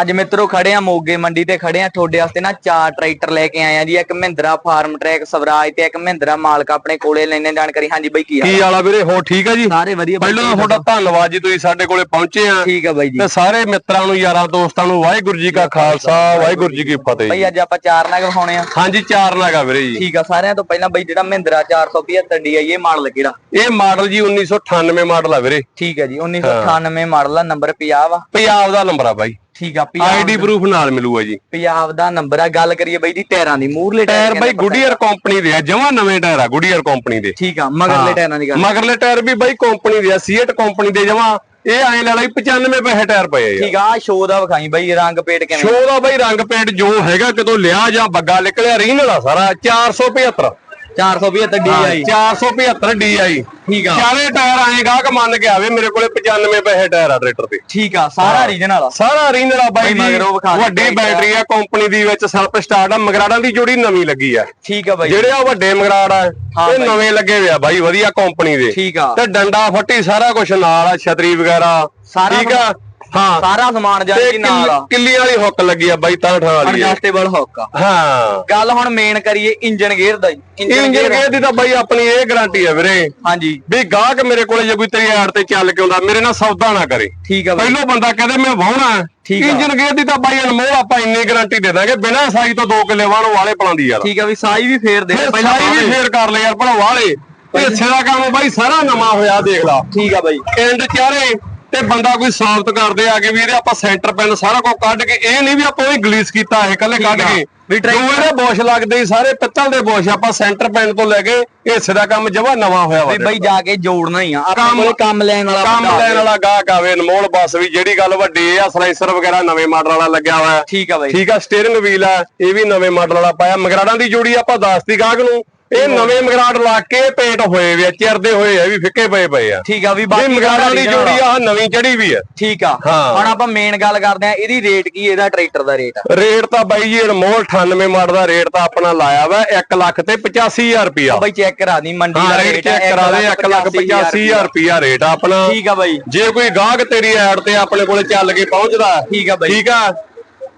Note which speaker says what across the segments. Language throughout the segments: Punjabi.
Speaker 1: ਅੱਜ ਮਿੱਤਰੋ ਖੜੇ ਆ ਮੋਗੇ ਮੰਡੀ ਤੇ ਖੜੇ ਆ। ਤੁਹਾਡੇ ਵਾਸਤੇ ਨਾ ਚਾਰ ਟਰੈਕਟਰ ਲੈ ਕੇ ਆਏ ਆ ਜੀ। ਇੱਕ ਮਹਿੰਦਰਾ ਫਾਰਮ ਟਰੈਕ ਸਵਰਾਜ ਤੇ ਇੱਕ ਮਹਿੰਦਰਾ ਮਾਲਕ ਆਪਣੇ ਕੋਲੇ ਲੈਣੇ ਜਾਣਕਾਰੀ? ਹਾਂਜੀ ਬਾਈ ਕੀ
Speaker 2: ਕੀ
Speaker 1: ਹਾਲ
Speaker 2: ਵਾਲਾ ਵੀਰੇ? ਹੋ ਠੀਕ ਆ ਜੀ?
Speaker 1: ਸਾਰੇ ਵਧੀਆ ਬਾਈ
Speaker 2: ਪਹਿਲਾਂ ਤਾਂ ਤੁਹਾਡਾ ਧੰਨਵਾਦ ਜੀ ਤੁਸੀਂ ਸਾਡੇ ਕੋਲੇ ਪਹੁੰਚੇ ਆ।
Speaker 1: ਠੀਕ ਆ ਬਾਈ ਜੀ।
Speaker 2: ਤੇ ਸਾਰੇ ਮਿੱਤਰਾਂ ਨੂੰ ਯਾਰਾਂ ਦੋਸਤਾਂ ਨੂੰ ਵਾਹਿਗੁਰੂ ਜੀ ਕਾ ਖਾਲਸਾ ਵਾਹਿਗੁਰੂ ਜੀ ਕੀ ਫਤਿਹ
Speaker 1: ਬਾਈ। ਅੱਜ ਆਪਾਂ ਚਾਰ ਨਗ ਵਿਖਾਉਣੇ ਆ।
Speaker 2: ਹਾਂਜੀ ਚਾਰ ਨਾਗਾ ਵੀਰੇ ਜੀ।
Speaker 1: ਠੀਕ ਆ ਸਾਰਿਆਂ ਤੋਂ ਪਹਿਲਾਂ ਬਾਈ ਜਿਹੜਾ ਮਹਿੰਦਰਾ 475 DI ਇਹ ਮਾਡਲ ਕਿਹੜਾ?
Speaker 2: ਇਹ ਮਾਡਲ ਜੀ 1998 ਮਾਡਲ ਆ ਵੀਰੇ।
Speaker 1: ਠੀਕ ਹੈ ਜੀ 1998 ਮਾਡਲ ਆ ਨੰਬਰ ਪੰਜਾਬ ਆ
Speaker 2: ਪੰਜਾਬ ਦਾ ਨੰਬਰ ਆ ਬਾਈ।
Speaker 1: ਠੀਕ ਆ ਪੰਜਾਬ
Speaker 2: ਆਈਡੀ ਪ੍ਰੂਫ ਨਾਲ ਮਿਲੂਗਾ ਜੀ।
Speaker 1: ਪੰਜਾਬ ਦਾ ਨੰਬਰ ਆ ਗੱਲ ਕਰੀਏ ਬਾਈ ਦੀ ਟਾਇਰਾਂ ਦੀ ਮੂਰਲੇ
Speaker 2: ਟਾਇਰ ਬਾਈ ਗੁੱਡੀਅਰ ਕੰਪਨੀ ਦੇ ਆ ਜਮਾ ਨਵੇਂ ਟਾਇਰ ਆ ਗੁੱਡੀਅਰ ਕੰਪਨੀ ਦੇ।
Speaker 1: ਠੀਕ ਆ ਮਗਰਲੇ ਟਾਇਰਾਂ ਦੀ ਗੱਲ।
Speaker 2: ਮਗਰਲੇ ਟਾਇਰ ਵੀ ਬਾਈ ਕੰਪਨੀ ਦੇ ਆ ਸੀਟ ਕੰਪਨੀ ਦੇ ਜਮਾ ਇਹ ਐਂ ਲੈ ਲਈ 95 ਪੈਸੇ ਟਾਇਰ ਪਏ ਆ।
Speaker 1: ਠੀਕ ਆ ਸ਼ੋ ਦਾ ਵਿਖਾਈ ਬਾਈ ਰੰਗ ਪੇਟ ਕਿਵੇਂ?
Speaker 2: ਸ਼ੋਅ ਦਾ ਬਾਈ ਰੰਗ ਪੇਂਟ ਜੋ ਹੈਗਾ ਕਿਤੋਂ ਲਿਆ ਜਾਂ ਬੱਗਾ ਨਿਕਲਿਆ ਰੀਨਲ ਆ ਸਾਰਾ 475
Speaker 1: 475 DI
Speaker 2: 475 DI
Speaker 1: ਠੀਕ ਆ।
Speaker 2: ਚਾਰੇ ਟਾਇਰ ਆਏਗਾ ਕਿ ਮੰਨ ਕੇ ਆਵੇ ਮੇਰੇ ਕੋਲੇ 95 ਪੈਸੇ ਟਾਇਰ ਆ ਟਰੈਕਟਰ ਦੇ
Speaker 1: ਠੀਕ ਆ ਸਾਰਾ ਰੀਜਨਲ ਆ।
Speaker 2: ਸਾਰਾ ਰੀਨਲ ਆ ਬਾਈ
Speaker 1: ਬਾਈ ਮਗਰੋਂ ਵਿਖਾ
Speaker 2: ਜੀ
Speaker 1: ਦੇ
Speaker 2: ਵੱਡੀ। ਬੈਟਰੀ ਆ। ਕੰਪਨੀ ਦੀ ਵਿੱਚ ਸੈਲਫ ਸਟਾਰਟ ਆ ਮਗਰਾੜਾਂ ਦੀ ਜੋੜੀ ਨਵੀਂ ਲੱਗੀ ਆ।
Speaker 1: ਠੀਕ ਆ ਬਾਈ
Speaker 2: ਜਿਹੜੇ ਆ ਵੱਡੇ ਮਗਰਾੜ ਆ ਇਹ। ਨਵੇਂ ਲੱਗੇ ਹੋਏ ਆ ਬਾਈ ਵਧੀਆ ਕੰਪਨੀ ਦੇ।
Speaker 1: ਠੀਕ ਆ।
Speaker 2: ਤੇ ਡੰਡਾ ਫੱਟੀ ਸਾਰਾ ਕੁਝ ਨਾਲ ਆ ਛਤਰੀ ਵਗੈਰਾ।
Speaker 1: ਸਾਰਾ
Speaker 2: ਠੀਕ ਆ। ਹਾਂ।
Speaker 1: ਸਾਰਾ ਸਮਾਨ
Speaker 2: ਤੇ
Speaker 1: ਜਾਈ ਜੀ ਨਾਲ ਆ।
Speaker 2: ਕਿੱਲੀ- ਵਾਲੀ ਹੁੱਕ ਲੱਗੀ ਆ ਬਾਈ ਤਾਂ ਠਾ ਵਾਲੀ ਆ।
Speaker 1: ਐਡਜਸਟੇਬਲ ਹੁੱਕ ਆ।
Speaker 2: ਹਾਂ।
Speaker 1: ਗੱਲ ਹੁਣ ਮੇਨ ਕਰੀਏ ਇੰਜਨ ਗੇਅਰ ਦਾ ਇੰਜਨ
Speaker 2: ਇੰਜਨ ਗੇਅਰ ਦੀ ਤਾਂ ਬਾਈ ਆਪਣੀ ਇਹ ਗਾਰੰਟੀ ਆ ਵੀਰੇ।
Speaker 1: ਹਾਂਜੀ।
Speaker 2: ਵੀ ਗਾਹਕ ਮੇਰੇ ਕੋਲੇ ਜੇ ਕੋਈ ਤੇਰੀ ਐਡ ਤੇ ਚੱਲ ਕੇ ਆਉਂਦਾ ਮੇਰੇ ਨਾਲ ਸੌਦਾ ਨਾ ਕਰੇ।
Speaker 1: ਠੀਕ ਆ ਬਾਈ।
Speaker 2: ਪਹਿਲੋਂ ਬੰਦਾ ਕਹਿੰਦੇ ਮੈਂ ਵਾਹੁਣਾ
Speaker 1: ਠੀਕ ਆ।
Speaker 2: ਇੰਜਨ ਗੇਅਰ ਦੀ ਤਾਂ ਬਾਈ ਅਨਮੋਲ ਆਪਾਂ ਇੰਨੀ ਗਾਰੰਟੀ ਦੇ ਦਾਂਗੇ ਬਿਨਾਂ ਸਾਈ ਤੋਂ 2 ਕਿੱਲੇ ਵਾਹਣ ਵਾਲੇ ਪਲਾਂਦੀ ਯਾਰ
Speaker 1: ਠੀਕ ਆ ਵੀ ਸਾਈ ਵੀ ਫੇਰ ਦੇ
Speaker 2: ਪਹਿਲਾਂ ਸਾਈ ਵੀ ਫੇਰ ਕਰ ਲੈ ਯਾਰ ਭਲਾ ਵਾਲੇ। ਹਿੱਸੇ ਦਾ ਕੰਮ ਬਾਈ ਸਾਰਾ ਨਵਾਂ ਹੋਇਆ ਦੇਖ ਲਾ।
Speaker 1: ਠੀਕ ਆ ਬਾਈ।
Speaker 2: ਐਂਡ ਚਾਰੇ ਤੇ ਬੰਦਾ ਕੋਈ ਸਾਬਤ ਕਰਦੇ ਆ ਕੇ ਵੀ ਇਹਦੇ ਆਪਾਂ ਸੈਂਟਰ ਪੈਨ ਸਾਰਾ ਕੁਝ ਕੱਢ ਕੇ ਇਹ ਨਹੀਂ ਵੀ ਆਪਾਂ ਉਹ ਗਲੀਸ ਕੀਤਾ ਇਹ ਕੱਲੇ ਕੱਢ। ਕੇ।
Speaker 1: ਵੀ
Speaker 2: ਜੋ
Speaker 1: ਟਰੈਕਟਰ-
Speaker 2: ਇਹਦੇ ਬੋਸ਼ ਲੱਗਦੇ ਸਾਰੇ ਪਿੱਤਲ ਦੇ ਬੋਸ਼ ਆਪਾਂ ਸੈਂਟਰ ਪੈਨ ਤੋਂ ਲੈ ਕੇ ਹਿੱਸੇ ਦਾ ਕੰਮ ਜਮਾ ਨਵਾਂ ਹੋਇਆ ਵਾ
Speaker 1: ਵੀ। ਬਾਈ ਜਾ ਕੇ ਜੋੜਨਾ ਹੀ ਆ। ਆਪਣੇ
Speaker 2: ਕੰਮ-
Speaker 1: ਕੋਲੇ ਕੰਮ ਲੈਣ ਵਾਲਾ
Speaker 2: ਕੰਮ ਲੈਣ ਵਾਲਾ ਗਾਹਕ ਆਵੇ ਅਨਮੋਲ ਬੱਸ ਵੀ ਜਿਹੜੀ ਗੱਲ ਵੱਡੀ ਆ ਸਲਾਈਸਰ ਵਗੈਰਾ ਨਵੇਂ ਮਾਡਲ ਵਾਲਾ ਲੱਗਿਆ ਹੋਇਆ।
Speaker 1: ਠੀਕ ਆ ਬਾਈ।
Speaker 2: ਠੀਕ ਆ ਸਟੀਅਰਿੰਗ ਵੀਲ ਆ ਇਹ ਵੀ ਨਵੇਂ ਮਾਡਲ ਵਾਲਾ ਪਾਇਆ। ਮਗਰਾੜਾਂ ਦੀ ਜੋੜੀ ਆਪਾਂ ਦੱਸਤੀ ਗਾਹਕ ਨੂੰ। ਇਹ ਨਵੇਂ ਮਗਰਾੜ ਲਾ ਕੇ ਪੇਂਟ ਹੋਏ ਵੇ ਚਿਰਦੇ ਹੋਏ ਆ ਵੀ ਫਿੱਕੇ ਪਏ ਪਏ ਆ।
Speaker 1: ਠੀਕ ਆ ਵੀ ਬਾਕੀ
Speaker 2: ਮਗਰਾੜਾਂ ਦੀ ਜੋੜੀ ਆ ਨਵੀਂ ਚੜੀ ਵੀ ਆ।
Speaker 1: ਠੀਕ ਆ
Speaker 2: ਹਾਂ।
Speaker 1: ਹੁਣ ਆਪਾਂ ਮੇਨ ਗੱਲ ਕਰਦੇ ਆ ਇਹਦੀ ਰੇਟ ਕੀ ਇਹਦਾ ਟਰੈਕਟਰ ਦਾ ਰੇਟ ਆ?
Speaker 2: ਰੇਟ ਤਾਂ ਬਾਈ ਜੀ ਅਨਮੋਲ 98 ਮਾਡਲ ਦਾ ਰੇਟ ਤਾਂ ਆਪਣਾ ਲਾਇਆ ਵਾ 1 ਲੱਖ ਤੇ 85000 ਰੁਪਿਆ
Speaker 1: ਬਾਈ ਚੈੱਕ ਕਰਾ ਦੀ ਮੰਡੀ ਦਾ
Speaker 2: ਰੇਟ ਚੈੱਕ ਕਰਾ ਦੇ 1 ਲੱਖ 85000 ਰੁਪਿਆ ਰੇਟ ਆ ਆਪਣਾ।
Speaker 1: ਠੀਕ ਆ ਬਾਈ।
Speaker 2: ਜੇ ਕੋਈ ਗਾਹਕ ਤੇਰੀ ਐਡ ਤੇ ਆਪਣੇ ਕੋਲੇ ਚੱਲ ਕੇ ਪਹੁੰਚਦਾ
Speaker 1: ਠੀਕ ਆ ਬਾਈ।
Speaker 2: ਠੀਕ ਆ?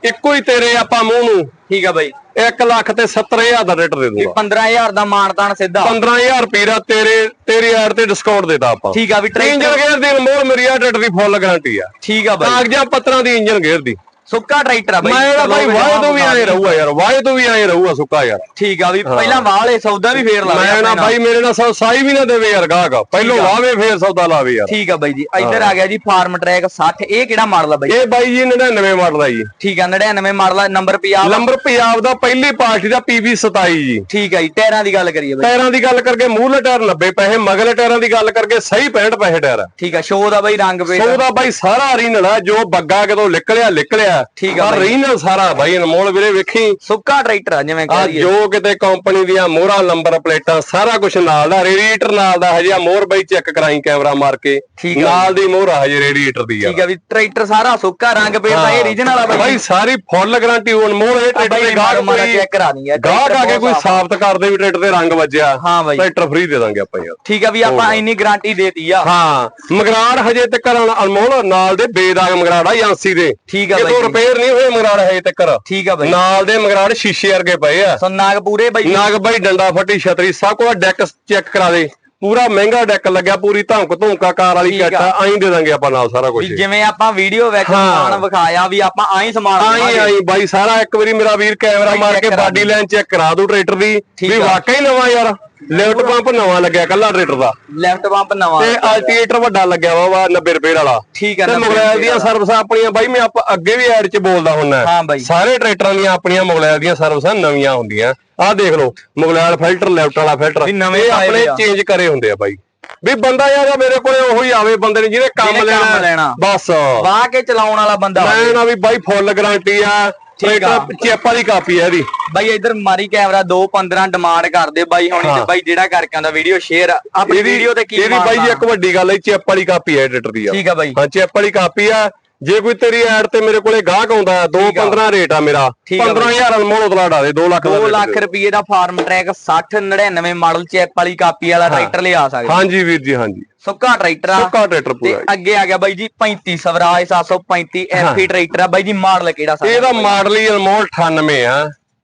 Speaker 2: ਇੱਕੋ ਹੀ ਤੇਰੇ ਆਪਾਂ ਮੂੰਹ ਨੂੰ।
Speaker 1: ਠੀਕ ਆ ਬਾਈ।
Speaker 2: 1 ਲੱਖ ਤੇ 70000 ਦਾ ਰੇਟ ਦੇ ਦੂੰਗਾ।
Speaker 1: 15000 ਦਾ ਮਾਨਤਾਨ ਸਿੱਧਾ।
Speaker 2: 15000 ਰੁਪਿਆ ਤੇਰੇ ਤੇਰੀ ਐਡ ਤੇ ਡਿਸਕਾਊਂਟ ਦੇਤਾ ਆਪਾਂ।
Speaker 1: ਠੀਕ ਆ ਵੀ ਟਰੈਕਟਰ
Speaker 2: ਗੇਅਰ ਦੀ ਮੇਰੀ ਆ ਟਰੈਕਟਰ ਦੀ ਫੁੱਲ ਗਾਰੰਟੀ ਆ।
Speaker 1: ਠੀਕ ਆ ਬਾਈ।
Speaker 2: ਕਾਗਜ਼ਾਂ ਪੱਤਰਾਂ ਦੀ ਇੰਜਨ ਗੇਅਰ ਦੀ।
Speaker 1: ਸੁੱਕਾ ਟਰੈਕਟਰ ਆ ਬਾਈ।
Speaker 2: ਮੈਂ ਤਾਂ ਬਾਈ ਵਾਹ ਤੋਂ ਵੀ
Speaker 1: ਦੇ।
Speaker 2: ਰਹੂਗਾ ਯਾਰ ਵਾਹ ਤੋਂ ਵੀ ਆਏ ਰਹੂਗਾ ਸੁੱਕਾ ਯਾਰ।
Speaker 1: ਠੀਕ ਆ ਵੀ ਪਹਿਲਾਂ ਵਾਲੇ ਸੌਦਾ ਵੀ ਫੇਰ ਲਾ
Speaker 2: ਮੈਂ ਨਾ ਬਾਈ ਮੇਰੇ ਨਾਲ ਸਾਈ ਵੀ ਨਾ ਦੇਵੇ ਯਾਰ ਗਾਹਕ। ਪਹਿਲੋਂ। ਲਾਵੇ ਫੇਰ ਸੌਦਾ ਲਾਵੇ ਯਾਰ।
Speaker 1: ਠੀਕ ਆ ਬਾਈ ਜੀ ਇੱਧਰ ਆ ਗਿਆ ਜੀ ਫਾਰਮ ਟਰੈਕ 60 ਇਹ ਕਿਹੜਾ ਮਾਡਲ ਆ ਬਾਈ?
Speaker 2: ਇਹ ਬਾਈ ਜੀ 99 ਮਾਡਲ ਆ ਜੀ।
Speaker 1: ਠੀਕ ਆ 99 ਮਾਡਲ ਆ। ਨੰਬਰ ਪੰਜਾਬ
Speaker 2: ਨੰਬਰ ਪੰਜਾਬ ਦਾ ਪਹਿਲੀ ਪਾਰਟੀ ਦਾ PB 27 ਜੀ।
Speaker 1: ਠੀਕ ਆ ਜੀ ਟਾਇਰਾਂ ਦੀ ਗੱਲ ਕਰੀਏ ਬਾਈ।
Speaker 2: ਟਾਇਰਾਂ ਦੀ ਗੱਲ ਕਰਕੇ ਮੂਹਰਲੇ ਟਾਇਰ 90 ਪੈਸੇ ਮਗਲੇ ਟਾਇਰਾਂ ਦੀ ਗੱਲ ਕਰਕੇ ਸਹੀ 65 ਪੈਸੇ ਟਾਇਰ
Speaker 1: ਠੀਕ ਆ ਸ਼ੋ ਦਾ ਬਾਈ ਰੰਗ ਪੇਟ
Speaker 2: ਸੋ ਦਾ ਬਾਈ ਸਾਰਾ ਰੀਨਲ ਆ ਜੋ ਬੱਗਾ ਕਿਤੋਂ ਨਿਕਲਿਆ ਨਿਕਲਿਆ।
Speaker 1: ਠੀਕ ਆ ਬਾਈ।
Speaker 2: ਰੀਨਲ ਸਾਰਾ ਬਾਈ ਅਨਮੋਲ ਵੀਰੇ ਵੇਖੀ?
Speaker 1: ਸੁੱਕਾ ਟਰੈਕਟਰ ਆ ਜਿਵੇਂ
Speaker 2: ਆ ਜੋ ਕਿਤੇ ਕੰਪਨੀ ਦੀਆਂ ਮੋਹਰਾਂ ਨੰਬਰ ਪਲੇਟਾਂ ਸਾਰਾ ਕੁਝ ਨਾਲ ਦਾ ਰੇਡੀਏਟਰ ਨਾਲ ਦਾ ਹਜੇ ਆ ਮੋਹਰ ਬਾਈ ਚੈੱਕ ਕਰਾਈ ਕੈਮਰਾ ਮਾਰ ਕੇ।
Speaker 1: ਆ।
Speaker 2: ਨਾਲ ਦੀ ਮੋਹਰ ਆ ਹਜੇ ਰੇਡੀਏਟਰ ਦੀ ਆ।
Speaker 1: ਠੀਕ ਆ ਵੀ ਟਰੈਕਟਰ ਸਾਰਾ ਸੁੱਕਾ ਰੰਗ ਪੇਟ ਦਾ ਇਹ ਰੀਜਨਲ ਆ ਬਾਈ।
Speaker 2: ਸਾਰੀ ਫੁੱਲ ਗਾਰੰਟੀ ਹੋਣ ਮੋਹਰ ਇਹ ਟਰੈਕਟਰ ਦੇ ਗਾਹਕ ਕੋਈ
Speaker 1: ਚੈੱਕ ਕਰਾ ਦਈਏ
Speaker 2: ਗਾਹਕ ਆ ਕੇ ਕੋਈ ਸਾਬਤ ਕਰ ਦੇ ਵੀ ਟਰੈਕਟਰ ਦੇ ਰੰਗ ਵੱਜਿਆ
Speaker 1: ਹਾਂ ਬਾਈ।
Speaker 2: ਟਰੈਕਟਰ ਫ੍ਰੀ ਦੇ ਦਾਂਗੇ ਆਪਾਂ ਯਾਰ।
Speaker 1: ਠੀਕ ਆ ਵੀ ਆਪਾਂ ਇੰਨੀ ਗਾਰੰਟੀ ਦੇਤੀ ਆ।
Speaker 2: ਹਾਂ। ਮਗਰਾੜ ਹਜੇ ਤੱਕ ਅਨਮੋਲ ਨਾਲ ਦੇ ਬੇਦਾਗ ਮਗਰਾੜ ਆ ਏਜੰਸੀ ਦੇ।
Speaker 1: ਠੀਕ ਆ ਬਾਈ।
Speaker 2: ਰਿਪੇਅਰ ਨਹੀਂ ਹੋਏ ਮਗਰਾੜ ਹਜੇ ਤੱਕ
Speaker 1: ਠੀਕ ਆ ਬਾਈ
Speaker 2: ਨਾਲ ਦੇ ਮਗਰਾੜ ਸ਼ੀਸ਼ੇ ਵਰਗੇ ਪਏ ਆ
Speaker 1: ਸੋ ਨਾਗ ਪੂਰੇ ਬਾਈ
Speaker 2: ਨਾਗ ਬਾਈ ਡੰਡਾ ਫੱਟੀ ਛਤਰੀ ਸਭ ਕੁਝ ਡੈਕ ਚੈੱਕ ਕਰਾ ਦੇ ਪੂਰਾ ਮਹਿੰਗਾ ਡੈਕ ਲੱਗਿਆ ਪੂਰੀ ਧਮਕ ਧੂਮਕਾ ਕਾਰ ਵਾਲੀ। ਕਿੱਟ ਆਈ ਦੇ ਦਾਂਗੇ ਆਪਾਂ ਨਾਲ ਸਾਰਾ ਕੁਝ
Speaker 1: ਜਿਵੇਂ ਆਪਾਂ ਵੀਡੀਓ ਵਿੱਚ। ਸਮਾਨ ਵਿਖਾਇਆ ਵੀ ਆਪਾਂ ਆਈ ਸਮਾਨ
Speaker 2: ਆਈ। ਆਈ ਬਾਈ ਸਾਰਾ ਇੱਕ ਵਾਰੀ ਮੇਰਾ ਵੀਰ ਕੈਮਰਾ ਮਾਰ ਕੇ ਬਾਡੀ। ਲਾਈਨ ਚੈੱਕ ਕਰਾ ਦੂ ਟਰੈਕਟਰ ਦੀ ਵੀ। ਵਾਕਈ ਨਵਾਂ ਯਾਰ ਲਿਫਟ ਪੰਪ ਨਵਾਂ ਲੱਗਿਆ ਕੱਲਾ ਟਰੈਕਟਰ ਦਾ।
Speaker 1: ਲੈਫਟ ਪੰਪ ਨਵਾਂ
Speaker 2: ਤੇ ਅਲਟੀਏਟਰ ਵੱਡਾ ਲੱਗਿਆ ਵਾ ਵਾ 90 ਰੁਪਏ ਵਾਲਾ।
Speaker 1: ਠੀਕ ਆ
Speaker 2: ਤੇ
Speaker 1: 90
Speaker 2: ਮੁਗਲੈਲ ਦੀਆਂ ਸਰਵਿਸਾਂ ਆਪਣੀਆਂ ਬਾਈ ਮੈਂ ਆਪ ਅੱਗੇ ਵੀ ਐਡ 'ਚ ਬੋਲਦਾ ਹੁੰਨਾ।
Speaker 1: ਹਾਂ ਬਾਈ।
Speaker 2: ਸਾਰੇ ਟਰੈਕਟਰਾਂ ਦੀਆਂ ਆਪਣੀਆਂ ਮੁਗਲੈਲ ਦੀਆਂ ਸਰਵਿਸਾਂ ਨਵੀਆਂ ਹੁੰਦੀਆਂ। ਆਹ ਦੇਖ ਲਓ ਮੁਗਲੈਲ ਫਿਲਟਰ ਲੈਫਟ ਵਾਲਾ ਫਿਲਟਰ
Speaker 1: ਵੀ ਨਵੇਂ
Speaker 2: ਇਹ
Speaker 1: ਪਾਏ
Speaker 2: ਆਪਣੇ
Speaker 1: ਹੋਏ ਆ।
Speaker 2: ਚੇਂਜ ਕਰੇ ਹੁੰਦੇ ਆ ਬਾਈ। ਵੀ ਬੰਦਾ ਯਾਰ ਮੇਰੇ ਕੋਲੇ ਉਹੀ ਆਵੇ ਬੰਦੇ ਨੇ ਜਿਹਨੇ ਕੰਮ
Speaker 1: ਜਿਹਨੇ ਕੰਮ
Speaker 2: ਲੈਣਾ
Speaker 1: ਲੈਣਾ।
Speaker 2: ਬਸ।
Speaker 1: ਵਾਹ ਕੇ ਚਲਾਉਣ ਵਾਲਾ ਬੰਦਾ
Speaker 2: ਮੈਂ ਨਾ ਵੀ ਬਾਈ ਫੁੱਲ ਗਾਰੰਟੀ ਆ।
Speaker 1: ਠੀਕ ਆ।
Speaker 2: ਚੇਪਾਂ ਦੀ ਕਾਪੀ ਆ ਇਹਦੀ।
Speaker 1: ਬਾਈ ਇਧਰ ਮਾਰੀ ਕੈਮਰਾ 215 ਡਿਮਾਂਡ ਕਰਦੇ ਬਾਈ ਹੁਣੀ ਤੇ
Speaker 2: ਹਾਂ।
Speaker 1: ਬਾਈ ਜਿਹੜਾ ਕਰਕੇ ਆਂਦਾ ਵੀਡੀਓ ਸ਼ੇਅਰ ਆਪਣੀ ਵੀਡੀਓ ਤੇ ਕੀ
Speaker 2: ਇਹਦੀ ਬਾਈ ਜੀ? ਇੱਕ ਵੱਡੀ ਗੱਲ ਹੈ ਚੈਪ ਵਾਲੀ ਕਾਪੀ ਹੈ ਟਰੈਕਟਰ ਦੀ ਆ।
Speaker 1: ਠੀਕ ਆ ਬਾਈ।
Speaker 2: ਹਾਂ ਚੈਪ ਵਾਲੀ ਕਾਪੀ ਆ। ਜੇ ਕੋਈ ਤੇਰੀ ਐਡ ਤੇ ਮੇਰੇ ਕੋਲੇ ਗਾਹਕ ਆਉਂਦਾ 2.15 ਰੇਟ ਆ। ਮੇਰਾ।
Speaker 1: ਠੀਕ ਆ
Speaker 2: 15000 ਅਨਮੋਲ ਉਤਲਾ ਡਾ ਦੇ 2 ਲੱਖ ਦਾ
Speaker 1: 2
Speaker 2: ਦੇ
Speaker 1: ਲੱਖ। ਰੁਪਏ ਦਾ ਫਾਰਮ ਟਰੈਕ 60 99 ਮਾਡਲ ਚੈਪ ਵਾਲੀ ਕਾਪੀ ਵਾਲਾ ਟਰੈਕਟਰ ਲਿਆ ਸਕਦੇ
Speaker 2: ਹਾਂਜੀ ਵੀਰ ਜੀ ਹਾਂਜੀ।
Speaker 1: ਸੁੱਕਾ ਟਰੈਕਟਰ ਆ।
Speaker 2: ਸੁੱਕਾ ਟਰੈਕਟਰ
Speaker 1: ਤੇ
Speaker 2: ਪੂਰਾ
Speaker 1: ਅੱਗੇ ਆ ਗਿਆ ਬਾਈ ਜੀ 35 ਸਵਰਾਜ 735 ਐਫੀ ਟਰੈਕਟਰ ਆ। ਬਾਈ ਜੀ ਮਾਡਲ ਕਿਹੜਾ ਸਾਡਾ?
Speaker 2: ਇਹਦਾ ਮਾਡਲ ਹੀ ਅਨਮੋਲ 98 ਆ।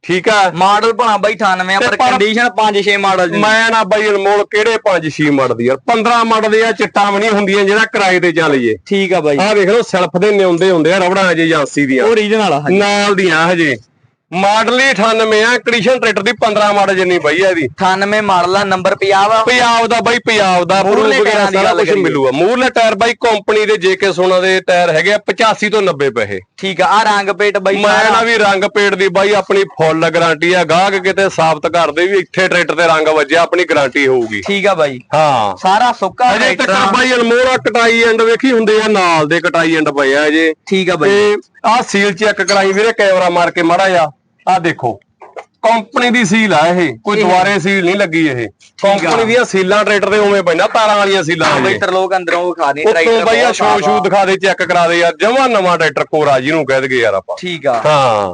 Speaker 2: ਠੀਕ ਆ?
Speaker 1: ਮਾਡਲ ਭਣਾ ਬਾਈ 98 ਆ ਪਰ
Speaker 2: ਤੇ
Speaker 1: ਕੰਡੀਸ਼ਨ 5-6 ਮਾਡਲ ਜੀ
Speaker 2: ਮੈਂ ਨਾ ਬਾਈ ਅਨਮੋਲ ਕਿਹੜੇ 5-6 ਮਾਡਲ ਦੀ ਯਾਰ? 15 ਮਾਡਲ ਦੇ ਆ ਚਿੱਟਾਂ ਵੀ ਨਹੀਂ ਹੁੰਦੀਆਂ ਜਿਹੜਾ ਕਿਰਾਏ ਤੇ ਚੱਲੀਏ
Speaker 1: ਠੀਕ ਆ ਬਾਈ।
Speaker 2: ਆਹ ਵੇਖ ਲਓ ਸੈਲਫ ਦੇ ਨਿਉਂਦੇ ਹੁੰਦੇ ਆ ਰਬੜਾਂ ਅਜੇ ਏਜੰਸੀ ਦੀਆਂ।
Speaker 1: ਓਰੀਜਨਲ ਆ
Speaker 2: ਨਾਲ ਦੀਆਂ ਹਜੇ। ਮਾਡਲ ਹੀ 98 ਆ ਕੰਡੀਸ਼ਨ ਟਰੈਕਟਰ ਦੀ 15 ਮਾਡਲ ਜਿੰਨੀ ਪਈ ਆ ਇਹਦੀ।
Speaker 1: 98 ਮਾਡਲ ਆ ਨੰਬਰ 50 ਆ।
Speaker 2: ਪੰਜਾਬ ਦਾ ਬਾਈ ਪੰਜਾਬ ਦਾ ਵਗੈਰਾ
Speaker 1: ਟਾਇਰਾਂ ਦੀ ਗੱਲ
Speaker 2: ਕੁਝ। ਮਿਲੂਗਾ। ਮੂਰਲੇ ਟਾਇਰ ਬਾਈ ਕੰਪਨੀ ਦੇ ਜੇਕੇ ਸੋਨਾ ਦੇ ਟਾਇਰ ਹੈਗੇ ਆ 85 ਤੋਂ 90 ਪੈਸੇ।
Speaker 1: ਠੀਕ ਆ ਆ ਰੰਗ ਪੇਟ ਬਾਈ
Speaker 2: ਮੈਂ। ਨਾ ਵੀ ਰੰਗ ਪੇੜ ਦੀ ਬਾਈ ਆਪਣੀ ਫੁੱਲ ਗਾਰੰਟੀ ਆ ਗਾਹਕ ਕਿਤੇ ਸਾਬਤ ਕਰਦੇ ਵੀ ਇੱਥੇ ਟਰੈਕਟਰ ਤੇ ਰੰਗ ਵੱਜਿਆ ਆਪਣੀ ਗਾਰੰਟੀ ਹੋਊਗੀ।
Speaker 1: ਠੀਕ ਆ ਬਾਈ।
Speaker 2: ਹਾਂ।
Speaker 1: ਸਾਰਾ ਸੁੱਕਾ
Speaker 2: ਅਜੇ ਤੱਕ
Speaker 1: ਆ।
Speaker 2: ਬਾਈ ਅਨਮੋਲਾ ਕਟਾਈ ਐਂਡ ਵੇਖੀ ਹੁੰਦੇ ਆ ਨਾਲ ਦੇ ਕਟਾਈ ਐਂਡ ਪਏ ਆ ਅਜੇ
Speaker 1: ਠੀਕ ਆ ਬਾਈ।
Speaker 2: ਤੇ ਆਹ ਸੀਲ ਚੈੱਕ ਕਰਾਈ ਵੀਰੇ ਕੈਮਰਾ ਮਾਰ ਕੇ ਮਾੜਾ ਜਾ ਆਹ ਦੇਖੋ ਕੰਪਨੀ ਦੀ ਸੀਲ ਆ ਇਹ ਕੋਈ ਦੁਆਰੇ ਸੀਲ ਨਹੀਂ ਲੱਗੀ ਇਹ। ਕੰਪਨੀ ਦੀਆਂ ਸੀਲਾਂ ਟਰੈਕਟਰ ਦੇ ਉਵੇਂ ਪੈਂਦਾ ਤਾਰਾਂ ਵਾਲੀਆਂ ਸੀਲਾਂ ਇਹ।
Speaker 1: ਤਰਲੋਕ ਅੰਦਰੋਂ ਵਿਖਾ ਦੇ
Speaker 2: ਉੱਤੋਂ ਬਾਈ ਆ। ਸ਼ੋ ਸ਼ੂ ਦਿਖਾ ਦੇ ਚੈੱਕ ਕਰਾ ਦੇ ਯਾਰ ਜਮਾ ਨਵਾਂ ਟਰੈਕਟਰ ਕੋਰਾ ਜਿਹਨੂੰ ਕਹਿ ਦਗੇ ਯਾਰ ਆਪਾਂ।
Speaker 1: ਠੀਕ ਆ।
Speaker 2: ਹਾਂ।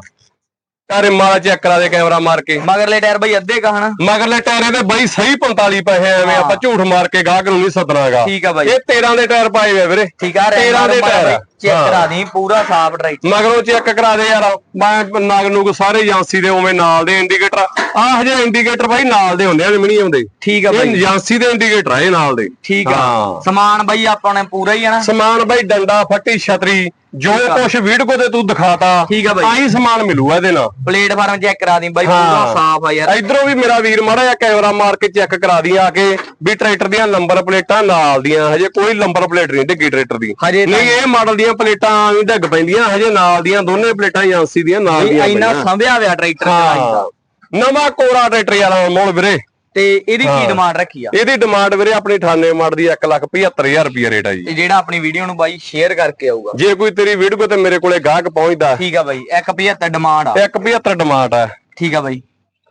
Speaker 2: ਤਾਰੇ ਮਾਲਾ ਚੈੱਕ ਕਰਾ ਦੇ ਕੈਮਰਾ ਮਾਰ ਕੇ।
Speaker 1: ਮਗਰਲੇ ਟਾਇਰ ਬਾਈ ਅੱਧੇ ਕਹਣ
Speaker 2: ਮਗਰਲੇ ਟਾਇਰੇ ਦੇ ਬਾਈ ਸਹੀ 45 ਪੈਸੇ ਐਵੇਂ। ਆਪਾਂ ਝੂਠ ਮਾਰ ਕੇ ਗਾਹਕ ਨੂੰ ਨਹੀਂ ਸੱਦਣਾਗਾ
Speaker 1: ਠੀਕ ਆ ਬਾਈ।
Speaker 2: ਇਹ 13 ਦੇ ਟਾਇਰ ਪਾਏ ਹੋਏ ਵੀਰੇ।
Speaker 1: ਠੀਕ ਆ
Speaker 2: 13 ਦੇ ਟਾਇਰ ਆ।
Speaker 1: ਚੈੱਕ। ਕਰਾ ਦੀ ਪੂਰਾ ਸਾਫ਼ ਟਰੈਕਟਰ
Speaker 2: ਮਗਰੋਂ ਚੈੱਕ ਕਰਾ ਦੇ ਯਾਰ ਮੈਂ ਨਗ ਨੂੰ ਸਾਰੇ ਏਜੰਸੀ ਦੇ ਉਵੇਂ ਨਾਲ ਦੇ ਇੰਡੀਕੇਟਰ ਆਹ ਹਜੇ ਇੰਡੀਕੇਟਰ ਬਾਈ ਨਾਲ ਦੇ ਹੁੰਦੇ ਆ ਐਲੂਮੀਨੀਅਮ ਦੇ
Speaker 1: ਠੀਕ ਆ ਬਾਈ
Speaker 2: ਏਜੰਸੀ ਦੇ ਇੰਡੀਕੇਟਰ ਆ ਇਹ ਨਾਲ ਦੇ
Speaker 1: ਠੀਕ ਆ। ਸਮਾਨ ਬਾਈ ਆਪਾਂ ਨੇ ਪੂਰਾ ਹੀ ਆ ਨਾ
Speaker 2: ਸਮਾਨ ਬਾਈ ਡੰਡਾ ਫੱਟੀ ਛਤਰੀ ਜੋ
Speaker 1: ਆ।
Speaker 2: ਕੁਛ ਵੀਡੀਓ ਤੇ ਤੂੰ ਦਿਖਾਤਾ
Speaker 1: ਠੀਕ ਆ ਬਾਈ।
Speaker 2: ਆਹੀ ਸਮਾਨ ਮਿਲੂਗਾ ਇਹਦੇ ਨਾਲ
Speaker 1: ਪਲੇਟਫਾਰਮ ਚੈੱਕ ਕਰਾ ਦੀ ਬਾਈ ਪੂਰਾ। ਸਾਫ਼ ਆ ਯਾਰ
Speaker 2: ਇਧਰੋਂ ਵੀ ਮੇਰਾ ਵੀਰ ਮਾੜਾ ਜਿਹਾ ਕੈਮਰਾ ਮਾਰ ਕੇ ਚੈੱਕ ਕਰਾ ਦੀ ਆ ਕੇ ਵੀ ਟਰੈਕਟਰ ਦੀਆਂ ਨੰਬਰ ਪਲੇਟਾਂ ਨਾਲ ਦੀਆਂ ਹਜੇ ਕੋਈ ਨੰਬਰ ਪਲੇਟ ਨਹੀਂ ਡਿੱਗੀ ਟਰੈਕਟਰ ਦੀ ਨਹੀਂ ਇਹ ਮਾਡਲ ਦੀਆਂ ਪਲੇਟਾਂ ਵੀ ਡਿੱਗ ਪੈਂਦੀਆਂ ਹਜੇ ਨਾਲ ਦੀਆਂ ਦੋਨੇ ਪਲੇਟਾਂ ਏਜੰਸੀ ਦੀਆਂ ਨਾਲ ਦੀਆਂ
Speaker 1: ਇੰਨਾ
Speaker 2: ਪਈਆਂ।
Speaker 1: ਸੰਭਿਆ ਹੋਇਆ ਟਰੈਕਟਰ ਚਲਾਈ
Speaker 2: ਹਾਂ। ਨਵਾਂ ਕੋਰਾ ਟਰੈਕਟਰ ਯਾਰ ਮੋਲ ਵੀਰੇ।
Speaker 1: ਤੇ ਇਹਦੀ ਕੀ। ਡਿਮਾਂਡ ਰੱਖੀ ਆ?
Speaker 2: ਇਹਦੀ ਡਿਮਾਂਡ ਵੀਰੇ ਆਪਣੀ 98 ਮਾਡਲ ਦੀ 175000 ਰੁਪਏ ਰੇਟ ਆ ਜੀ।
Speaker 1: ਤੇ ਜਿਹੜਾ ਆਪਣੀ ਵੀਡੀਓ ਨੂੰ ਬਾਈ ਸ਼ੇਅਰ ਕਰਕੇ ਆਊਗਾ।
Speaker 2: ਜੇ ਕੋਈ ਤੇਰੀ ਵੀਡੀਓ ਤੇ ਮੇਰੇ ਕੋਲੇ ਗਾਹਕ ਪਹੁੰਚਦਾ।
Speaker 1: ਠੀਕ ਆ ਬਾਈ 175 ਡਿਮਾਂਡ ਆ।
Speaker 2: 175 ਡਿਮਾਂਡ ਆ।
Speaker 1: ਠੀਕ ਆ ਬਾਈ।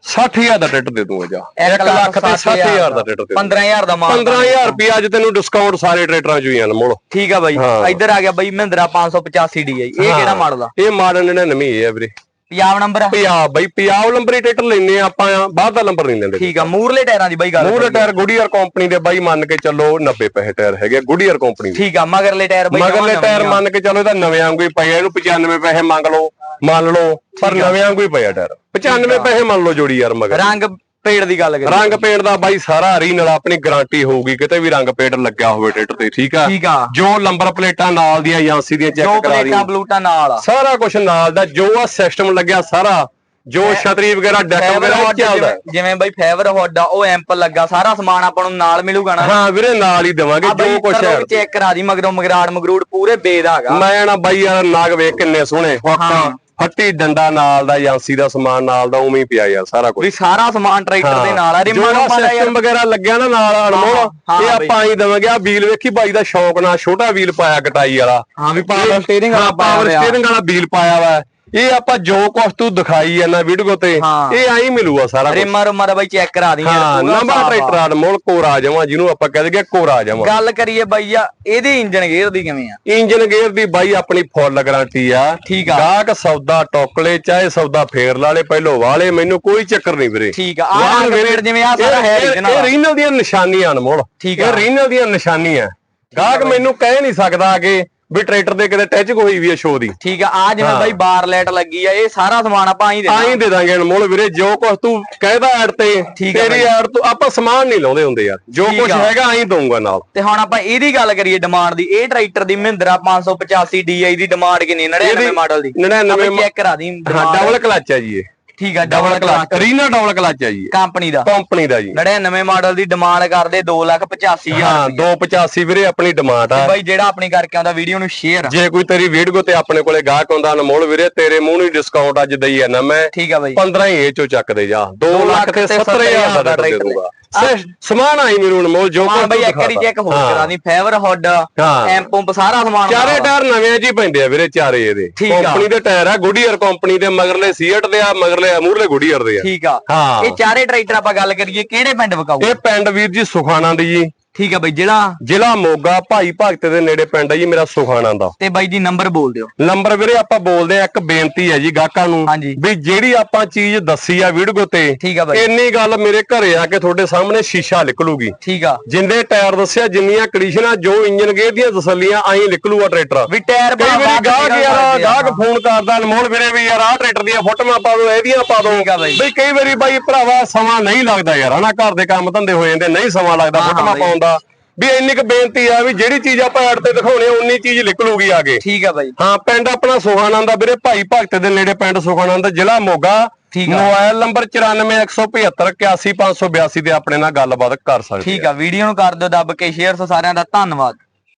Speaker 2: 60000 ਦਾ ਟਰੈਕਟਰ ਦੇ ਦੂੰਗਾ ਜਾ 1
Speaker 1: ਇੱਕ
Speaker 2: ਲੱਖ ਤੇ 60000 ਦਾ ਟਰੈਕਟਰ ਦੇ
Speaker 1: 15000 ਦਾ ਮਾਲ
Speaker 2: 15000 ਰੁਪਏ ਅੱਜ ਤੈਨੂੰ ਡਿਸਕਾਊਂਟ ਸਾਰੇ ਟਰੈਕਟਰਾਂ ਚੋਂ ਹੀ ਆ ਮੋਲ।
Speaker 1: ਠੀਕ ਆ ਬਾਈ।
Speaker 2: ਹਾਂ।
Speaker 1: ਇੱਧਰ ਆ ਗਿਆ ਬਾਈ ਮਹਿੰਦਰਾ 585 DI ਇਹ ਕਿਹੜਾ ਮਾਡਲ ਆ?
Speaker 2: ਇਹ ਮਾਡਲ 99 ਇਹ ਆ ਵੀਰੇ।
Speaker 1: ਪੰਜਾਬ ਨੰਬਰ ਆ?
Speaker 2: ਪੰਜਾਬ ਬਾਈ ਪੰਜਾਬ ਨੰਬਰ ਹੀ ਟਰੈਕਟਰ ਲੈਨੇ ਆ ਆਪਾਂ ਆ ਬਾਹਰ ਦਾ ਨੰਬਰ ਨਹੀਂ ਲੈਂਦੇ।
Speaker 1: ਠੀਕ ਆ ਮੂਰਲੇ ਟਾਇਰਾਂ ਦੀ ਬਾਈ ਗੱਲ ਕਰੀਏ।
Speaker 2: ਟਾਇਰ ਗੁਡੀਅਰ ਕੰਪਨੀ ਦੇ ਬਾਈ ਮੰਨ ਕੇ ਚੱਲੋ 90 ਪੈਸੇ ਟਾਇਰ ਹੈਗੇ ਗੁਡੀਅਰ ਕੰਪਨੀ ਦੇ।
Speaker 1: ਠੀਕ ਆ ਮਗਰਲੇ ਟਾਇਰ ਬਾਈ
Speaker 2: ਮਗਰਲੇ ਟਾਇਰ। ਮੰਨ ਕੇ ਚੱਲੋ ਇਹਦਾ ਨਵੇਂ ਵਾਂਗੂ ਹੀ ਪਏ ਇਹਨੂੰ 95 ਪੈਸੇ ਮੰਗ ਲਓ। ਮੰਨ ਲਓ ਪਰ ਨਵੇਂ ਵਾਂਗੂ ਹੀ ਪਿਆ ਟਾਇਰ 95 ਪੈਸੇ ਮੰਨ ਲਓ ਜੋੜੀ ਯਾਰ ਮਗਰ।
Speaker 1: ਰੰਗ ਪੇੜ ਦੀ ਗੱਲ ਕਰੀਏ।
Speaker 2: ਰੰਗ ਪੇਂਟ ਦਾ ਬਾਈ ਸਾਰਾ ਰੀਨਲ ਆਪਣੀ ਗਾਰੰਟੀ ਹੋਊਗੀ ਕਿਤੇ ਵੀ ਰੰਗ ਪੇਂਟ ਲੱਗਿਆ ਹੋਵੇ ਟਰੈਕਟਰ ਤੇ ਠੀਕ ਆ? ਜੋ ਨੰਬਰ ਪਲੇਟਾਂ ਨਾਲ ਦੀਆਂ ਏਜੰਸੀ ਦੀਆਂ
Speaker 1: ਜੋ
Speaker 2: ਚੈੱਕ ਕਰਾ
Speaker 1: ਪਲੇਟਾਂ
Speaker 2: ਦੀਆਂ
Speaker 1: ਬਲੂਟਾਂ ਨਾਲ।
Speaker 2: ਸਾਰਾ ਕੁਝ ਨਾਲ ਦਾ ਜੋ ਆ ਸਿਸਟਮ ਲੱਗਿਆ ਸਾਰਾ ਜੋ ਛਤਰੀ ਵਗੈਰਾ ਡੈਕ ਵਗੈਰਾ ਚੱਲਦਾ।
Speaker 1: ਜਿਵੇਂ- ਬਾਈ ਫਾਈਬਰ ਹੁੱਡ ਉਹ ਐਂਪ ਲੱਗਾ ਸਾਰਾ ਸਮਾਨ ਆਪਾਂ ਨੂੰ ਨਾਲ ਮਿਲੂਗਾ ਨਾ।
Speaker 2: ਹਾਂ ਵੀਰੇ ਨਾਲ ਹੀ ਦੇਵਾਂਗੇ ਜੋ ਕੁਝ ਹੈ।
Speaker 1: ਚੈੱਕ ਕਰਾ ਦੀ ਮਗਰੋਂ ਮਗਰਾੜ ਮਗਰੂੜ ਪੂਰੇ ਬੇਦ ਹੈਗਾ
Speaker 2: ਮੈਂ ਨਾ ਬਾਈ ਯਾਰ ਨਾਗ ਵੇਖ ਕਿੰਨੇ ਸੋਹਣੇ
Speaker 1: ਹਾਂ।
Speaker 2: ਹੁੱਕ ਫੱਟੀ ਡੰਡਾ ਨਾਲ ਦਾ ਏਜੰਸੀ ਦਾ ਸਮਾਨ ਨਾਲ ਦਾ ਉਵੇਂ ਹੀ ਪਿਆ ਯਾਰ ਸਾਰਾ ਕੁਝ
Speaker 1: ਵੀ ਸਾਰਾ ਸਮਾਨ ਟਰੈਕਟਰ ਦੇ ਨਾਲ ਆ ਰਿਮਾਂ ਨੂੰ ਮਾੜਾ ਯਾਰ
Speaker 2: ਸਿਸਟਮ ਵਗੈਰਾ ਲੱਗਿਆ ਨਾ ਨਾਲ ਅਨਮੋਲ ਇਹ। ਆਪਾਂ ਹੀ ਦਵਾਂਗੇ। ਆ ਵੀਲ ਵੇਖੀ ਬਾਈ ਦਾ ਸ਼ੌਕ ਨਾਲ ਛੋਟਾ ਵੀਲ ਪਾਇਆ ਕਟਾਈ ਵਾਲਾ।
Speaker 1: ਹਾਂ ਵੀ ਪਾਵਰ
Speaker 2: ਹਾਂ
Speaker 1: ਵਾਲਾ
Speaker 2: ਪਾਵਰ ਸਟੀਅਰਿੰਗ ਵਾਲਾ ਵੀਲ ਪਾਇਆ ਵਾ। ਇਹ ਆਪਾਂ ਜੋ ਕੁਛ ਤੂੰ ਦਿਖਾਈ ਜਾਂਦਾ ਵੀਡੀਓ ਤੇ
Speaker 1: ਹਾਂ।
Speaker 2: ਇਹ ਐਂ ਮਿਲੂਗਾ ਸਾਰਾ ਕੁਝ
Speaker 1: ਰਿਮਾਂ ਰੁਮਾਂ ਦਾ ਬਾਈ ਚੈੱਕ ਕਰਾ ਦੀ
Speaker 2: ਹਾਂ ਨੰਬਰ। ਟਰੈਕਟਰ ਅਨਮੋਲ ਕੋਰਾ ਜਾਵਾਂ ਜਿਹਨੂੰ ਆਪਾਂ ਕਹਿ ਦਈਏ ਕੋਰਾ ਜਾਵਾਂ
Speaker 1: ਗੱਲ ਕਰੀਏ ਬਾਈ ਆ ਇਹਦੇ ਇੰਜਨ ਗੇਅਰ ਦੀ ਕਿਵੇਂ ਆ
Speaker 2: ਇੰਜਨ ਗੇਅਰ ਦੀ ਬਾਈ ਆਪਣੀ ਫੁੱਲ ਗਾਰੰਟੀ ਆ
Speaker 1: ਠੀਕ ਆ।
Speaker 2: ਗਾਹਕ ਸੌਦਾ ਟੋਕਲੇ ਚਾਹੇ ਸੌਦਾ ਫੇਰ ਲਾਲੇ ਪਹਿਲੋ ਵਾਲੇ ਮੈਨੂੰ ਕੋਈ ਚੱਕਰ ਨਹੀਂ ਵੀਰੇ
Speaker 1: ਠੀਕ ਆ ਆ
Speaker 2: ਵਾਹ
Speaker 1: ਰੰਗ
Speaker 2: ਵੀਰੇ,
Speaker 1: ਪੇੜ ਜਿਵੇਂ ਆ ਸਾਰਾ
Speaker 2: ਇਹ-
Speaker 1: ਹੈ
Speaker 2: ਇਹ-
Speaker 1: original
Speaker 2: ਇਹ
Speaker 1: ਆ।
Speaker 2: ਰੀਨਲ ਦੀਆਂ ਨਿਸ਼ਾਨੀਆਂ ਅਨਮੋਲ
Speaker 1: ਠੀਕ
Speaker 2: ਇਹ
Speaker 1: ਆ।
Speaker 2: ਰੀਨਲ ਦੀਆਂ ਨਿਸ਼ਾਨੀਆਂ ਗਾਹਕ ਮੈਨੂੰ ਕਹਿ ਨਹੀਂ ਸਕਦਾ ਕਿ ਵੀ ਟਰੈਕਟਰ ਦੇ ਕਿਤੇ ਟੱਚ ਹੋਈ ਵੀ ਹੈ ਸ਼ੋ ਦੀ।
Speaker 1: ਠੀਕ ਆ ਆ ਜਿਵੇਂ। ਬਾਈ ਬਾਰ ਲਾਈਟ ਲੱਗੀ ਆ ਇਹ ਸਾਰਾ ਸਮਾਨ ਆਪਾਂ ਹੀ ਦੇਣਾ।
Speaker 2: ਆਈ ਦੇ ਦਾਂਗੇ ਅਨਮੋਲ ਵੀਰੇ ਜੋ ਕੁਝ ਤੂੰ ਕਹਿਦਾ ਐਡ ਤੇ ਤੇਰੀ। ਐਡ ਤੋਂ ਆਪਾਂ ਸਮਾਨ ਨਹੀਂ ਲਾਉਂਦੇ ਹੁੰਦੇ ਯਾਰ। ਜੋ ਕੁਝ
Speaker 1: ਆ।
Speaker 2: ਹੈਗਾ ਆਈ ਦਊਂਗਾ ਨਾਲ।
Speaker 1: ਤੇ ਹੁਣ ਆਪਾਂ ਇਹਦੀ ਗੱਲ ਕਰੀਏ ਡਿਮਾਂਡ ਦੀ ਇਹ ਟਰੈਕਟਰ ਦੀ ਮਹਿੰਦਰਾ 585 DI ਦੀ ਡਿਮਾਂਡ ਕਿੰਨੀ? 99 ਮਾਡਲ ਦੀ।
Speaker 2: 99
Speaker 1: ਚੈੱਕ ਕਰਾ ਦੀ
Speaker 2: ਡਬਲ ਕਲਚ ਹੈ ਜੀ ਇਹ।
Speaker 1: ਠੀਕ ਆ
Speaker 2: ਡਬਲ ਕਲਚ ਰੀਨਾ ਡਬਲ ਕਲਚ ਹੈ ਜੀ
Speaker 1: ਕੰਪਨੀ ਦਾ।
Speaker 2: ਕੰਪਨੀ ਦਾ ਜੀ।
Speaker 1: 99 ਮਾਡਲ ਦੀ ਡਿਮਾਂਡ ਕਰਦੇ 285000
Speaker 2: ਹਾਂ 285 ਵੀਰੇ ਆਪਣੀ ਡਿਮਾਂਡ ਆ।
Speaker 1: ਬਾਈ ਜਿਹੜਾ ਆਪਣੀ ਕਰਕੇ ਆਉਂਦਾ ਵੀਡੀਓ ਨੂੰ ਸ਼ੇਅਰ
Speaker 2: ਜੇ ਕੋਈ ਤੇਰੀ ਵੀਡੀਓ ਤੇ ਆਪਣੇ ਕੋਲੇ ਗਾਹਕ ਆਉਂਦਾ ਅਨਮੋਲ ਵੀਰੇ ਤੇਰੇ ਮੂੰਹ ਨੂੰ ਡਿਸਕਾਊਂਟ ਅੱਜ ਦਈ ਜਾਂਦਾ ਮੈਂ।
Speaker 1: ਠੀਕ ਆ ਬਾਈ।
Speaker 2: 15 ਹੀ ਇਹ ਚੋਂ ਚੱਕ ਦੇ ਜਾ। 2
Speaker 1: ਦੋ
Speaker 2: ਲੱਖ ਤੇ 70000 ਦਾ ਦੇ ਦੂੰਗਾ ਸਮਾਨ ਆਈ ਮੈਨੂੰ ਅਨਮੋਲ ਜੋ
Speaker 1: ਹਾਂ ਬਾਈ ਇੱਕ ਵਾਰੀ। ਚੈੱਕ ਹੋਰ
Speaker 2: ਹਾਂ।
Speaker 1: ਕਰਾ ਦੀ ਫੇਵਰ ਹੁੱਡ
Speaker 2: ਹਾਂ।
Speaker 1: ਐਮ ਪੰਪ ਸਾਰਾ ਸਮਾਨ
Speaker 2: ਚਾਰੇ ਟਾਇਰ ਨਵੇਂ ਜੀ ਪੈਂਦੇ ਆ ਵੀਰੇ ਚਾਰੇ ਇਹਦੇ। ਕੰਪਨੀ ਦੇ ਟਾਇਰ ਆ ਗੁਡੀਅਰ ਕੰਪਨੀ ਦੇ ਮਗਰਲੇ ਸੀਟ ਦੇ ਆ ਮਗਰਲੇ ਮੂਰਲੇ ਗੁਡੀਅਰ ਦੇ ਆ
Speaker 1: ਠੀਕ ਆ
Speaker 2: ਹਾਂ
Speaker 1: ਇਹ ਚਾਰੇ ਟਰੈਕਟਰ ਆਪਾਂ ਗੱਲ ਕਰੀਏ ਕਿਹੜੇ ਪਿੰਡ ਵਿਕਾਊ
Speaker 2: ਇਹ ਪਿੰਡ ਵੀਰ ਜੀ ਸੁਖਾਣਾ ਦੀ ਜੀ
Speaker 1: ਠੀਕ ਆ ਬਾਈ ਜਿਹੜਾ
Speaker 2: ਜ਼ਿਲ੍ਹਾ ਮੋਗਾ ਭਾਈ ਭਗਤ ਦੇ ਨੇੜੇ ਪਿੰਡ ਹੈ ਜੀ ਮੇਰਾ ਸੁਖਾਣਾ ਦਾ।
Speaker 1: ਤੇ ਬਾਈ ਜੀ ਨੰਬਰ ਬੋਲ ਦਿਓ।
Speaker 2: ਨੰਬਰ ਵੀਰੇ ਆਪਾਂ ਬੋਲਦੇ ਆ ਇੱਕ ਬੇਨਤੀ ਹੈ ਜੀ ਗਾਹਕਾਂ ਨੂੰ
Speaker 1: ਹਾਂਜੀ।
Speaker 2: ਵੀ ਜਿਹੜੀ ਆਪਾਂ ਚੀਜ਼ ਦੱਸੀ ਆ ਵੀਡੀਓ ਤੇ
Speaker 1: ਠੀਕ ਆ ਬਾਈ।
Speaker 2: ਇੰਨੀ ਗੱਲ ਮੇਰੇ ਘਰੇ ਆ ਕੇ ਤੁਹਾਡੇ ਸਾਹਮਣੇ ਸ਼ੀਸ਼ਾ ਨਿਕਲੂਗੀ।
Speaker 1: ਠੀਕ ਆ।
Speaker 2: ਜਿੰਦੇ ਟਾਇਰ ਦੱਸਿਆ ਜਿੰਨੀਆਂ ਕੰਡੀਸ਼ਨਾਂ ਜੋ ਇੰਜਨ ਗੇਅਰ ਦੀਆਂ ਤਸੱਲੀਆਂ ਆਈ ਨਿਕਲੂਗਾ ਟਰੈਕਟਰ।
Speaker 1: ਵੀ ਟਾਇਰ
Speaker 2: ਕਈ ਵਾਰੀ ਗਾਹਕ ਯਾਰ ਗਾਹਕ ਫੋਨ ਕਰਦਾ ਅਨਮੋਲ ਵੀਰੇ ਵੀ ਯਾਰ ਆਹ ਟਰੈਕਟਰ ਦੀਆਂ ਫੋਟੋਆਂ ਪਾ ਦੋ ਇਹਦੀਆਂ ਪਾ ਦੋ।
Speaker 1: ਠੀਕ ਆ ਬਾਈ।
Speaker 2: ਬਈ ਕਈ ਵਾਰੀ ਬਾਈ ਭਰਾਵਾ ਸਮਾਂ ਨਹੀਂ ਲੱਗਦਾ ਯਾਰ ਹਨਾ ਘਰ ਦੇ ਕੰਮ ਧੰਦੇ ਹੋ ਜਾਂਦੇ ਨਹੀਂ ਸਮਾਂ ਲੱਗਦਾ
Speaker 1: ਹਾਂ, ਹਾਂ
Speaker 2: ਫੋਟੋਆਂ
Speaker 1: ਬਾਈ।
Speaker 2: ਪਾਉਣ ਦਾ। ਵੀ ਇੰਨੀ ਕੁ ਬੇਨਤੀ ਆ ਵੀ ਜਿਹੜੀ ਚੀਜ਼ ਆਪਾਂ ਐਡ ਤੇ ਦਿਖਾਉਣੀ ਆ ਉਨੀ ਚੀਜ਼ ਨਿਕਲੂਗੀ ਆਗੇ
Speaker 1: ਠੀਕ ਆ ਬਾਈ।
Speaker 2: ਹਾਂ ਪਿੰਡ ਆਪਣਾ ਸੁਖਾਨੰਦ ਆ ਵੀਰੇ ਭਾਈ ਭਗਤ ਦੇ ਨੇੜੇ ਪਿੰਡ ਸੁਖਾਨੰਦ ਜ਼ਿਲ੍ਹਾ ਮੋਗਾ।
Speaker 1: ਠੀਕ ਆ।
Speaker 2: ਮੋਬਾਈਲ ਨੰਬਰ 94175 81582 ਤੇ ਆਪਣੇ ਨਾਲ ਗੱਲਬਾਤ ਕਰ ਸਕਦੇ
Speaker 1: ਠੀਕ ਆ। ਵੀਡੀਓ ਨੂੰ ਕਰ ਦਿਓ ਦੱਬ ਕੇ ਸ਼ੇਅਰ ਸੋ ਸਾਰਿਆਂ ਦਾ ਧੰਨਵਾਦ।